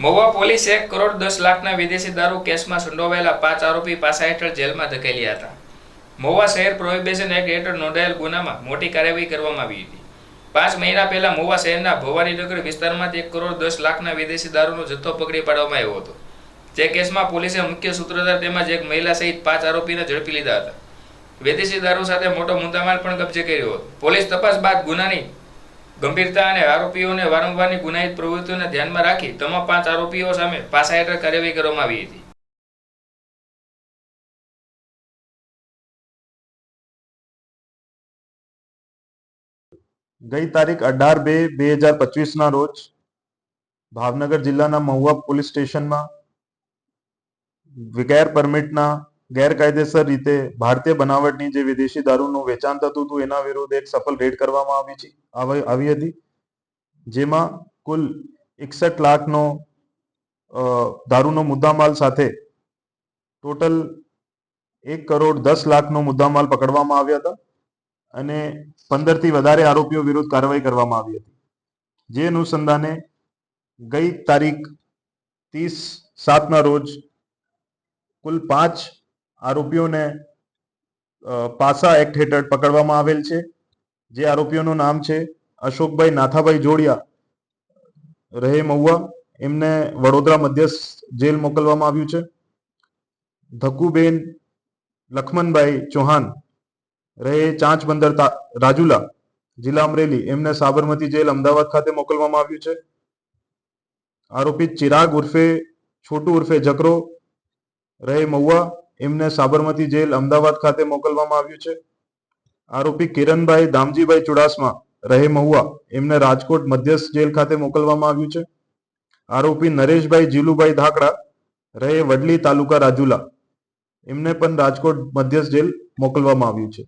મહુવા પોલીસે એક કરોડ દસ લાખના વિદેશી દારૂ કેસમાં સંડોવાયેલા પાંચ આરોપી પાસા હેઠળ જેલમાં ધકેલ્યા હતા. મહુવા શહેર પ્રોહિબિશન એક્ટ હેઠળ નોંધાયેલ ગુનામાં મોટી કાર્યવાહી કરવામાં આવી હતી. પાંચ મહિના પહેલા મહુવા શહેરના ભવાનીનગર વિસ્તારમાંથી એક કરોડ દસ લાખના વિદેશી દારૂનો જથ્થો પકડી પાડવામાં આવ્યો હતો. જે કેસમાં પોલીસે મુખ્ય સૂત્રધાર તેમજ એક મહિલા સહિત પાંચ આરોપીને ઝડપી લીધા હતા. વિદેશી દારૂ સાથે મોટો મુદ્દામાલ પણ કબજે કર્યો હતો. પોલીસ તપાસ બાદ ગુનાની ગંભીરતા અને આરોપીઓને વારંવારની ગુનાહિત પ્રવૃત્તિઓને ધ્યાનમાં રાખી તમામ પાંચ આરોપીઓ સામે પાસા હેઠળ કાર્યવાહી કરવામાં આવી હતી. ગઈ તારીખ અઢાર બે બે હજાર પચવીસના રોજ ભાવનગર જિલ્લાના મહુવા પોલીસ સ્ટેશનમાં ગેર પરમિટના ગેરકાયદેસર રીતે ભારતીય બનાવટની જે વિદેશી દારૂનું વેચાણ થતું હતું, એના વિરુદ્ધ એક સફળ રેડ કરવામાં આવી છે. આવી હતી. જેમાં કુલ એકસઠ લાખનો દારૂનો મુદ્દામાલ સાથે ટોટલ એક કરોડ દસ લાખનો મુદ્દામાલ પકડવામાં આવ્યા હતા અને પંદરથી વધારે આરોપીઓ વિરુદ્ધ કાર્યવાહી કરવામાં આવી હતી. જે અનુસંધાને ગઈ તારીખ ત્રીસ સાતના રોજ કુલ પાંચ આરોપીઓને પાસા એક્ટ હેઠળ પકડવામાં આવેલ છે. જે આરોપીઓનું નામ છે અશોકભાઈ નાથાભાઈ જોડિયા, રહે મહુવા. એમને વડોદરા મધ્યસ્થ જેલ મોકલવામાં આવ્યું છે. ધકુબેન લખમણભાઈ ચૌહાણ, રહે ચાંચ બંદર રાજુલા, જિલ્લા અમરેલી. એમને સાબરમતી જેલ અમદાવાદ ખાતે મોકલવામાં આવ્યું છે. આરોપી ચિરાગ ઉર્ફે, છોટુ ઉર્ફે જકરો, રહે મહુવા. એમને સાબરમતી જેલ અમદાવાદ ખાતે મોકલવામાં આવ્યું છે. આરોપી કિરણભાઈ દામજીભાઈ ચુડાસમા, રહે મહુવા, એમને રાજકોટ મધ્યસ્થ જેલ ખાતે મોકલવામાં આવ્યું છે. આરોપી નરેશભાઈ જીલુભાઈ ધાકડા, રહે વડલી તાલુકા રાજુલા, એમને પણ રાજકોટ મધ્યસ્થ જેલ મોકલવામાં આવ્યું છે.